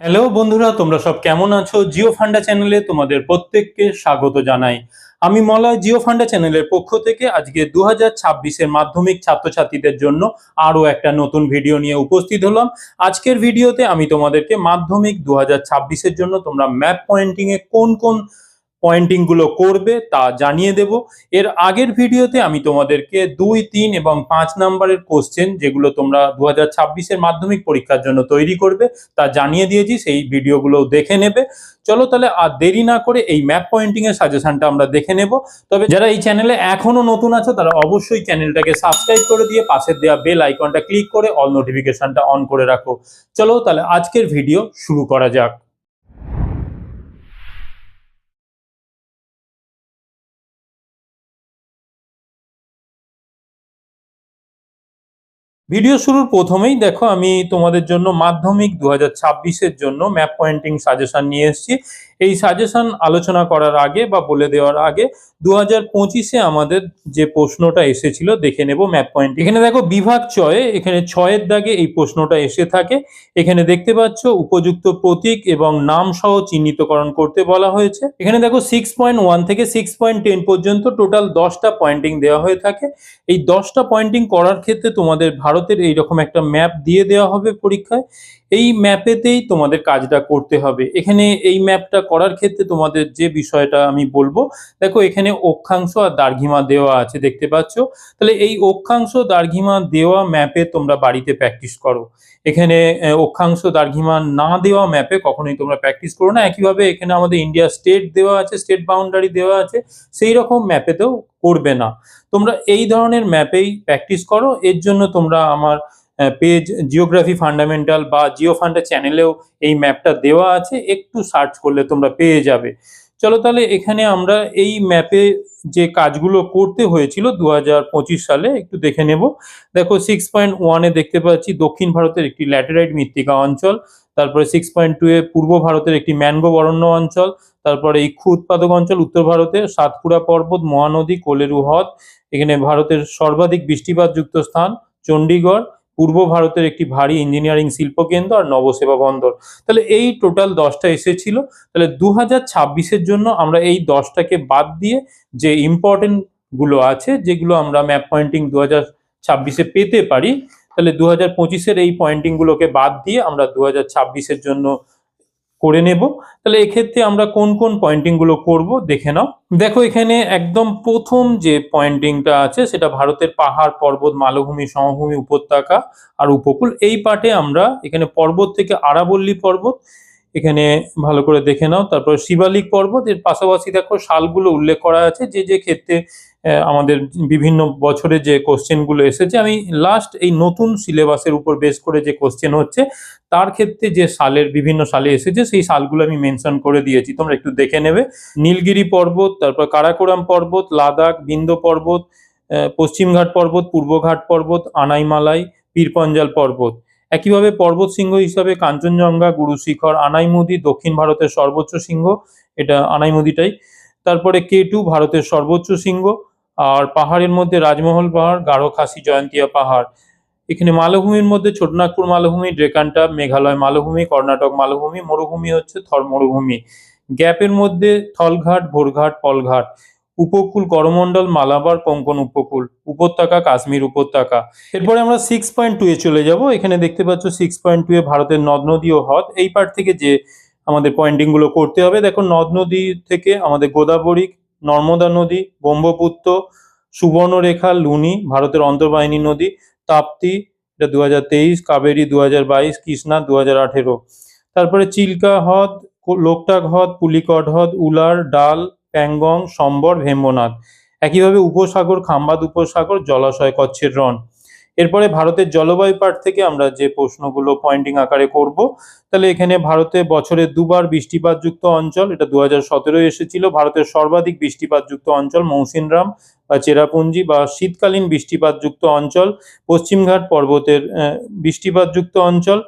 Hello বন্ধুরা, তোমরা সব কেমন আছো? জিও ফান্ডা চ্যানেলে তোমাদের প্রত্যেককে স্বাগত জানাই। আমি মলয় জিও ফান্ডা চ্যানেলের পক্ষ থেকে আজকে দু হাজার মাধ্যমিক ছাত্রছাত্রীদের জন্য আরও একটা নতুন ভিডিও নিয়ে উপস্থিত হলাম। আজকের ভিডিওতে আমি তোমাদেরকে মাধ্যমিক দু হাজার জন্য তোমরা ম্যাপ পয়েন্টিংয়ে কোন কোন পয়েন্টিংগুলো করবে তা জানিয়ে দেব। এর আগের ভিডিওতে আমি তোমাদেরকে দুই, তিন এবং পাঁচ নাম্বারের কোশ্চেন যেগুলো তোমরা দু হাজার মাধ্যমিক পরীক্ষার জন্য তৈরি করবে, তা জানিয়ে দিয়েছি, সেই ভিডিওগুলো দেখে নেবে। চলো তাহলে আর দেরি না করে এই ম্যাপ পয়েন্টিং এর সাজেশনটা আমরা দেখে নেব। তবে যারা এই চ্যানেলে এখনও নতুন আছো, তারা অবশ্যই চ্যানেলটাকে সাবস্ক্রাইব করে দিয়ে পাশের দেওয়া বেল আইকনটা ক্লিক করে অল নোটিফিকেশনটা অন করে রাখো। চলো তাহলে আজকের ভিডিও শুরু করা যাক। ভিডিও শুরুর প্রথমেই দেখো, আমি তোমাদের জন্য মাধ্যমিক দু হাজার জন্য ম্যাপ পয়েন্টিং সাজেশন নিয়ে এসেছি। এই সাজেশন আলোচনা করার আগে বা বলে দেওয়ার আগে দু হাজার পঁচিশে আমাদের যে প্রশ্নটা এসেছিল, দেখে নেব ম্যাপ পয়েন্ট এখানে দেখো বিভাগ ছয়ে, এখানে ছয়ের দাগে এই প্রশ্নটা এসে থাকে। এখানে দেখতে পাচ্ছ উপযুক্ত প্রতীক এবং নাম সহ চিহ্নিতকরণ করতে বলা হয়েছে। এখানে দেখো সিক্স পয়েন্ট ওয়ান থেকে সিক্স পয়েন্ট টেন পর্যন্ত টোটাল দশটা পয়েন্টিং দেওয়া হয়ে থাকে। এই দশটা পয়েন্টিং করার ক্ষেত্রে তোমাদের ভারতের এইরকম একটা ম্যাপ দিয়ে দেওয়া হবে পরীক্ষায়। এই ম্যাপেতেই তোমাদের কাজটা করতে হবে। এখানে এই ম্যাপটা করার ক্ষেত্রে তোমাদের যে বিষয়টা আমি বলব, দেখো এখানে অক্ষাংশ আর দার্ঘিমা দেওয়া আছে, দেখতে পাচ্ছ? তাহলে এই অক্ষাংশ, দার্ঘিমা দেওয়া ম্যাপে তোমরা বাড়িতে প্র্যাকটিস করো। এখানে অক্ষাংশ, দার্ঘিমা না দেওয়া ম্যাপে কখনোই তোমরা প্র্যাকটিস করো না। একইভাবে এখানে আমাদের ইন্ডিয়া স্টেট দেওয়া আছে স্টেট বাউন্ডারি দেওয়া আছে, সেই রকম ম্যাপেতেও করবে না। তোমরা এই ধরনের ম্যাপেই প্র্যাকটিস করো। এর জন্য তোমরা আমার পেজ জিওগ্রাফি ফান্ডামেন্টাল বা জিও ফান্ডা চ্যানেলেও এই ম্যাপটা দেওয়া আছে, একটু সার্চ করলে তোমরা পেয়ে যাবে। চলো তাহলে এখানে আমরা এই ম্যাপে যে কাজগুলো করতে হয়েছিল দু হাজার পঁচিশ সালে, একটু দেখে নেব। দেখো সিক্স পয়েন্ট ওয়ানে দেখতে পাচ্ছি দক্ষিণ ভারতের একটি ল্যাটেরাইট মৃত্তিকা অঞ্চল, তারপরে সিক্স পয়েন্ট টু এ পূর্ব ভারতের একটি ম্যানগ্রোভ অরণ্য অঞ্চল, তারপরে ইক্ষু উৎপাদক অঞ্চল উত্তর ভারতের সাতপুরা পর্বত, মহানদী, কোলেরু হ্রদ, এখানে ভারতের সর্বাধিক বৃষ্টিপাতযুক্ত স্থান, চণ্ডীগড় পূর্ব ভারতের একটি ভারী ইঞ্জিনিয়ারিং শিল্পকেন্দ্র আর নবসেবা বন্দর। তাহলে এই টোটাল দশটা এসেছিল। তাহলে দু হাজার জন্য আমরা এই দশটাকে বাদ দিয়ে যে ইম্পর্টেন্টগুলো আছে, যেগুলো আমরা ম্যাপ পয়েন্টিং দু হাজার ছাব্বিশে পেতে পারি, তাহলে দু হাজার পঁচিশের এই পয়েন্টিংগুলোকে বাদ দিয়ে আমরা দু হাজার জন্য করে নেব। তাহলে এক্ষেত্রে আমরা কোন কোন পয়েন্টিংগুলো করব দেখে নাও। দেখো এখানে একদম প্রথম যে পয়েন্টিংটা আছে সেটা ভারতের পাহাড়, পর্বত, মালভূমি, সমভূমি, উপত্যকা আর উপকূল। এই পাটে আমরা এখানে পর্বত থেকে আরাবল্লী পর্বত এখানে ভালো করে দেখে নাও। তারপর শিবালিক পর্বত, এর পাশাপাশি দেখো সালগুলো উল্লেখ করা আছে যে যে ক্ষেত্রে আমাদের বিভিন্ন বছরে যে কোশ্চেনগুলো এসেছে। আমি লাস্ট এই নতুন সিলেবাসের উপর বেস করে যে কোশ্চেন হচ্ছে, তার ক্ষেত্রে যে সালের বিভিন্ন সালে এসেছে, সেই সালগুলো আমি মেনশন করে দিয়েছি। তোমরা একটু দেখে নেবে। নীলগিরি পর্বত, তারপর কারাকোরাম পর্বত, লাদাখ বিন্দ পর্বত পশ্চিমঘাট পর্বত, পূর্বঘাট পর্বত, আনাইমালাই, পীরপঞ্জাল পর্বত। একইভাবে পর্বত সিংহ হিসাবে কাঞ্চনজঙ্ঘা গুরু শিখর আনাইমুদি, দক্ষিণ ভারতের সর্বোচ্চ সিংহ এটা আনাইমুদিটাই। তারপরে কে টু ভারতের সর্বোচ্চ সিংহ আর পাহাড়ের মধ্যে রাজমহল পাহাড় গাঢ় খাসি জয়ন্তিয়া পাহাড়। এখানে মালভূমির মধ্যে ছোটনাগপুর মালভূমি, ড্রেকান্টা, মেঘালয় মালভূমি, কর্ণাটক মালভূমি, মরুভূমি হচ্ছে থর মরুভূমি। গ্যাপের মধ্যে থলঘাট, ভোরঘাট, পলঘাট। উপকূল করমণ্ডল, মালাবার, কোঙ্কন উপকূল, উপত্যকা, কাশ্মীর উপত্যকা। এরপরে আমরা সিক্স পয়েন্ট টু এ চলে যাব। এখানে দেখতে পাচ্ছ সিক্স পয়েন্ট টু এ ভারতের নদ নদী ও হ্রদ। এই পার্ট থেকে যে আমাদের পয়েন্টিংগুলো করতে হবে, দেখো নদ নদী থেকে আমাদের গোদাবরী, নর্মদা নদী, ব্রহ্মপুত্র, সুবর্ণরেখা, লুনি, ভারতের অন্তর্বাহিনী নদী, তাপ্তি, এটা দু হাজার তেইশ, কাবেরী দু হাজার বাইশ, কৃষ্ণা দু হাজার আঠেরো। তারপরে চিল্কা হ্রদ লোকটাক হ্রদ, পুলিকট হ্রদ, উলার, ডাল প্যাংগং, সম্বর ভেম্বনাথ একইভাবে উপসাগর, খাম্বাদ উপসাগর, জলাশয়, কচ্ছের রন এরপরে ভারতের জলবায়ু পাঠ থেকে আমরা যে প্রশ্নগুলো পয়েন্টিং আকারে করব, তাহলে এখানে ভারতে বছরে দুবার বৃষ্টিপাতযুক্ত অঞ্চল, এটা দু হাজার সতেরো এসেছিল, ভারতের সর্বাধিক বৃষ্টিপাতযুক্ত অঞ্চল মৌসিনরাম বা চেরাপুঞ্জি বা শীতকালীন বৃষ্টিপাতযুক্ত অঞ্চল, পশ্চিমঘাট পর্বতের বৃষ্টিপাতযুক্ত অঞ্চল,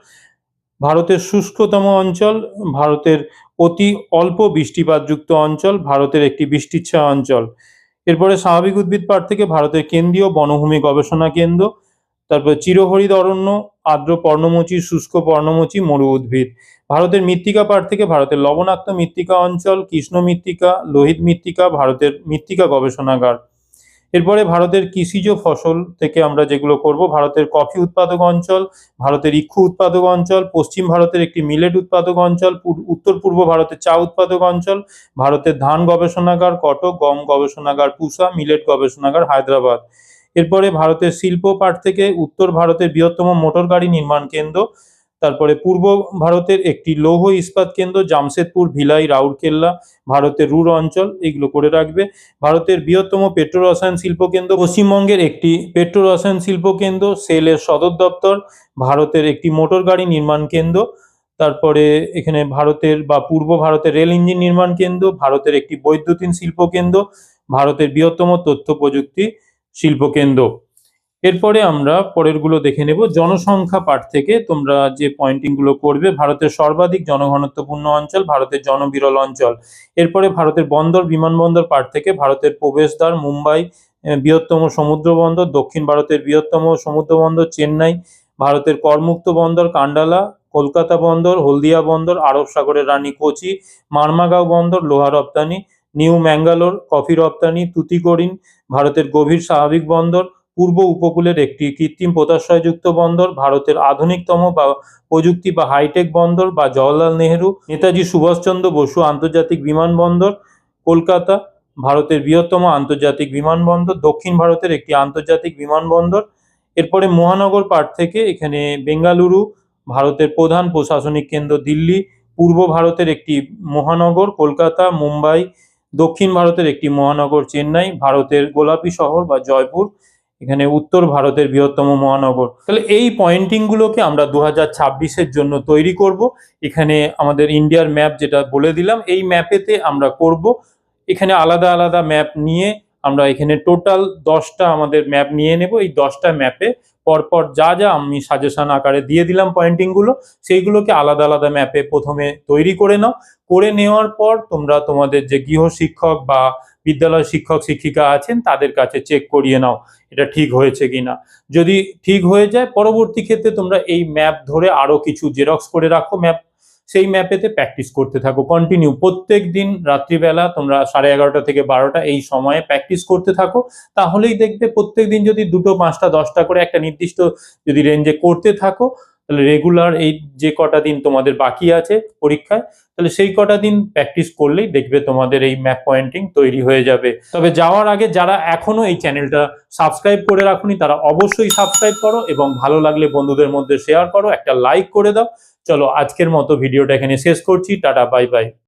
ভারতের শুষ্কতম অঞ্চল, ভারতের অতি অল্প বৃষ্টিপাতযুক্ত অঞ্চল ভারতের একটি বৃষ্টিচ্ছা অঞ্চল। এরপরে স্বাভাবিক উদ্ভিদ পাঠ থেকে ভারতের কেন্দ্রীয় বনভূমি গবেষণা কেন্দ্র, তারপর চিরহরিদ অরণ্য, আর্দ্র পর্ণমোচী, শুষ্ক পর্ণমোচী, মরু উদ্ভিদ। ভারতের মৃত্তিকা পাঠ থেকে ভারতের লবণাক্ত মৃত্তিকা অঞ্চল, কৃষ্ণ মৃত্তিকা, লোহিত মৃত্তিকা, ভারতের মৃত্তিকা গবেষণাগার। এরপরে ভারতের কৃষিজ ফসল থেকে আমরা যেগুলো করব, ভারতের কফি উৎপাদক অঞ্চল, ভারতের ইক্ষু উৎপাদক অঞ্চল, পশ্চিম ভারতের একটি মিলেট উৎপাদক অঞ্চল উত্তর পূর্ব ভারতের চা উৎপাদক অঞ্চল, ভারতের ধান গবেষণাগার, কটক, গম গবেষণাগার, পুসা, মিলেট গবেষণাগার, হায়দ্রাবাদ। এরপরে ভারতের শিল্প পাঠ থেকে উত্তর ভারতের বৃহত্তম মোটর গাড়ি নির্মাণ কেন্দ্র তারপরে পূর্ব ভারতের একটি লৌহ ইস্পাত কেন্দ্র, জামশেদপুর, ভিলাই, রাউরকেল্লা, ভারতের রুর অঞ্চল, এগুলো করে রাখবে। ভারতের বৃহত্তম পেট্রো রসায়ন শিল্প কেন্দ্র, পশ্চিমবঙ্গের একটি পেট্রো রসায়ন শিল্প কেন্দ্র, সেলের সদর দপ্তর, ভারতের একটি মোটর গাড়ি নির্মাণ কেন্দ্র, তারপরে এখানে ভারতের বা পূর্ব ভারতের রেল ইঞ্জিন নির্মাণ কেন্দ্র, ভারতের একটি বৈদ্যুতিন শিল্প কেন্দ্র, ভারতের বৃহত্তম তথ্য প্রযুক্তি শিল্প কেন্দ্র। এরপরে আমরা পরেরগুলো দেখে নেব। জনসংখ্যা পাঠ থেকে তোমরা যে পয়েন্টিংগুলো করবে, ভারতের সর্বাধিক জনঘনত্বপূর্ণ অঞ্চল, ভারতের জনবিরল অঞ্চল। এরপরে ভারতের বন্দর, বিমানবন্দর পাঠ থেকে ভারতের প্রবেশদ্বার, মুম্বাই বৃহত্তম সমুদ্র বন্দর দক্ষিণ ভারতের বৃহত্তম সমুদ্র বন্দর চেন্নাই, ভারতের করমুক্ত বন্দর, কান্ডালা, কলকাতা বন্দর, হলদিয়া বন্দর, আরব সাগরের রানী কোচি, মারমাগাঁও বন্দর লোহা রপ্তানি, নিউ ম্যাঙ্গালোর, কফি রপ্তানি, তুতিকোরিন, ভারতের গভীর স্বাভাবিক বন্দর পূর্ব উপকূলের একটি কৃত্রিম পোতাশ্রয়যুক্ত বন্দর, ভারতের আধুনিকতম বা প্রযুক্তি বা হাইটেক বন্দর বা জওয়াহরলাল নেহেরু, নেতাজি সুভাষচন্দ্র বসু আন্তর্জাতিক বিমানবন্দর কলকাতা, ভারতের বৃহত্তম আন্তর্জাতিক বিমানবন্দর দক্ষিণ ভারতের একটি আন্তর্জাতিক বিমানবন্দর এরপরে মহানগর পাঠ থেকে এখানে বেঙ্গালুরু, ভারতের প্রধান প্রশাসনিক কেন্দ্র দিল্লি, পূর্ব ভারতের একটি মহানগর কলকাতা, মুম্বাই, দক্ষিণ ভারতের একটি মহানগর চেন্নাই, ভারতের গোলাপি শহর বা জয়পুর এখানে উত্তর ভারতের বৃহত্তম মহানগর। তাহলে এই পয়েন্টিংগুলোকে আমরা দু হাজার জন্য তৈরি করব। এখানে আমাদের ইন্ডিয়ার ম্যাপ যেটা বলে দিলাম, এই ম্যাপেতে আমরা করব। এখানে আলাদা আলাদা ম্যাপ নিয়ে আমরা এখানে টোটাল দশটা আমাদের ম্যাপ নিয়ে নেব। এই দশটা ম্যাপে পরপর যা যা আমি সাজেশন আকারে দিয়ে দিলাম পয়েন্টিংগুলো সেইগুলোকে আলাদা আলাদা ম্যাপে প্রথমে তৈরি করে নাও। করে নেওয়ার পর তোমরা তোমাদের যে গৃহ শিক্ষক বা বিদ্যালয় শিক্ষক শিক্ষিকা আছেন, তাদের কাছে চেক করিয়ে নাও, এটা ঠিক হয়েছে কিনা। যদি ঠিক হয়ে যায়, পরবর্তী ক্ষেত্রে তোমরা এই ম্যাপ ধরে আরও কিছু জেরক্স করে রাখো ম্যাপ সেই ম্যাপেতে প্র্যাকটিস করতে থাকো কন্টিনিউ প্রত্যেক দিন রাত্রিবেলা তোমরা সাড়ে এগারোটা থেকে বারোটা এই সময়ে প্র্যাকটিস করতে থাকো। তাহলেই দেখবে প্রত্যেক দিন যদি দুটো, পাঁচটা, দশটা করে একটা নির্দিষ্ট যদি রেঞ্জে করতে থাকো তাহলে রেগুলার এই যে কটা দিন তোমাদের বাকি আছে পরীক্ষায়, তাহলে সেই কটা দিন প্র্যাকটিস করলেই দেখবে তোমাদের এই ম্যাপ পয়েন্টিং তৈরি হয়ে যাবে। তবে যাওয়ার আগে যারা এখনও এই চ্যানেলটা সাবস্ক্রাইব করে রাখুনি, তারা অবশ্যই সাবস্ক্রাইব করো এবং ভালো লাগলে বন্ধুদের মধ্যে শেয়ার করো, একটা লাইক করে দাও। চলো আজকের মতো ভিডিওটা এখানে শেষ করছি, টাটা বাই বাই